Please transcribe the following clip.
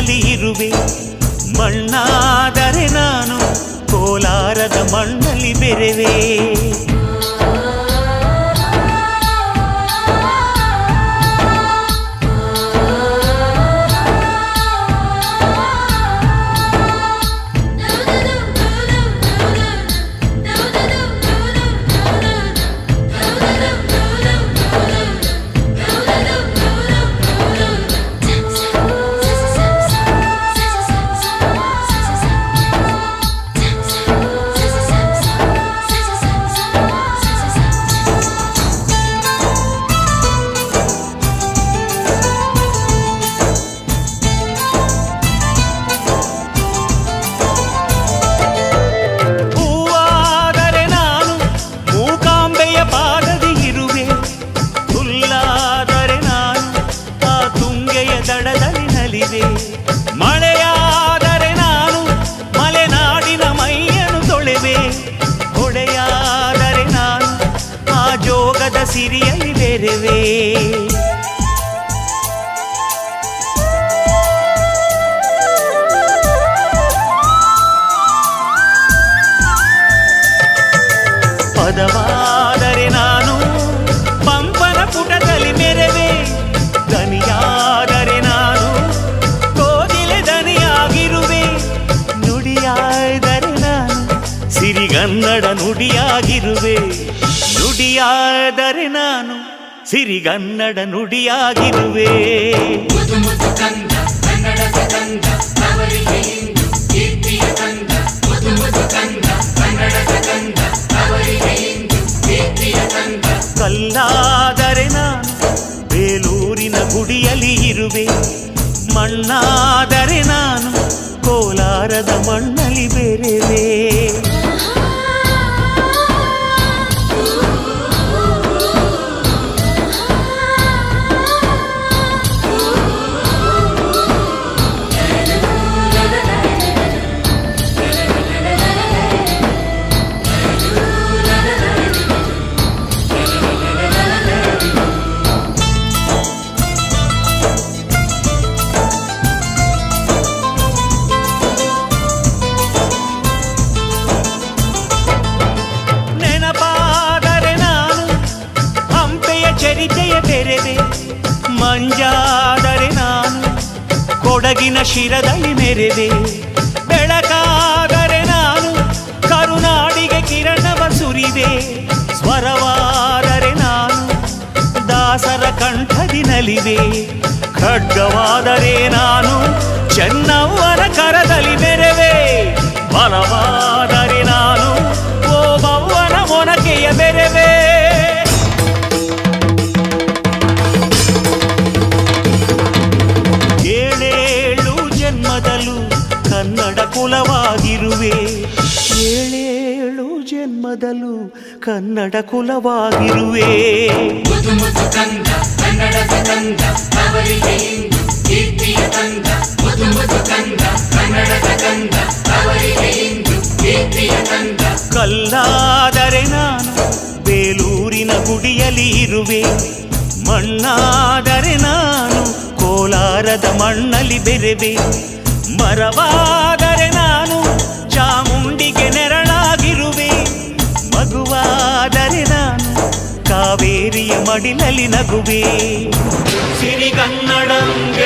ಗುಡಿಯಲ್ಲಿ ಇರುವೆ. ಮಣ್ಣಾದರೆ ನಾನು ಕೋಲಾರದ ಮಣ್ಣಲ್ಲಿ ಬೆರೆವೆ. ಪದವಾದರೆ ನಾನು ಪಂಪನ ಪುಟದಲ್ಲಿ ಮೆರೆವೆ. ದನಿಯಾದರೆ ನಾನು ಕೋಗಿಲೆ ದನಿಯಾಗಿರುವೆ ನುಡಿಯಾದರೆ ನಾನು ಸಿರಿಗನ್ನಡ ನುಡಿಯಾಗಿರುವೆ. ನುಡಿಯಾದರೆ ನಾನು ಸಿರಿಗನ್ನಡ ನುಡಿಯಾಗಿರುವೆ. ಮಣ್ಣಾದರೆ ನಾನು ಕೋಲಾರದ ಮಣ್ಣಲ್ಲಿ ಬೆರೆವೆ ತೆರೆವೆ ಮಂಜಾದರೆ ನಾನು ಕೊಡಗಿನ ಶಿರದಲ್ಲಿ ಮೆರೆದೆ. ಬೆಳಕಾದರೆ ನಾನು ಕರುನಾಡಿಗೆ ಕಿರಣವ ಸುರಿದೆ. ಸ್ವರವಾದರೆ ನಾನು ದಾಸರ ಕಂಠದಿನಲಿದೆ ಖಡ್ಗವಾದರೆ ನಾನು ಚೆನ್ನವರ ಕರದಲ್ಲಿ ಮೆರೆವೆ ಬಲವಾದರೆ ಜನ್ಮದಲ್ಲೂ ಕನ್ನಡ ಕುಲವಾಗಿರುವೆ. ಏಳೇಳು ಜನ್ಮದಲ್ಲೂ ಕನ್ನಡ ಕುಲವಾಗಿರುವೆ. ಕಲ್ಲಾದರೆ ನಾನು ಬೇಲೂರಿನ ಗುಡಿಯಲ್ಲಿ ಇರುವೆ. ಮಣ್ಣಾದರೆ ನಾನು ಕೋಲಾರದ ಮಣ್ಣಲ್ಲಿ ಬೆರೆವೆ. ಮರವಾದರೆ ನಾನು ಚಾಮುಂಡಿಗೆ ನೆರಳಾಗಿರುವೆ. ಮಗುವಾದರೆ ನಾನು ಕಾವೇರಿಯ ಮಡಿಲಲ್ಲಿ ನಗುವೆ. ಸಿರಿಗ ಕನ್ನಡಂಗ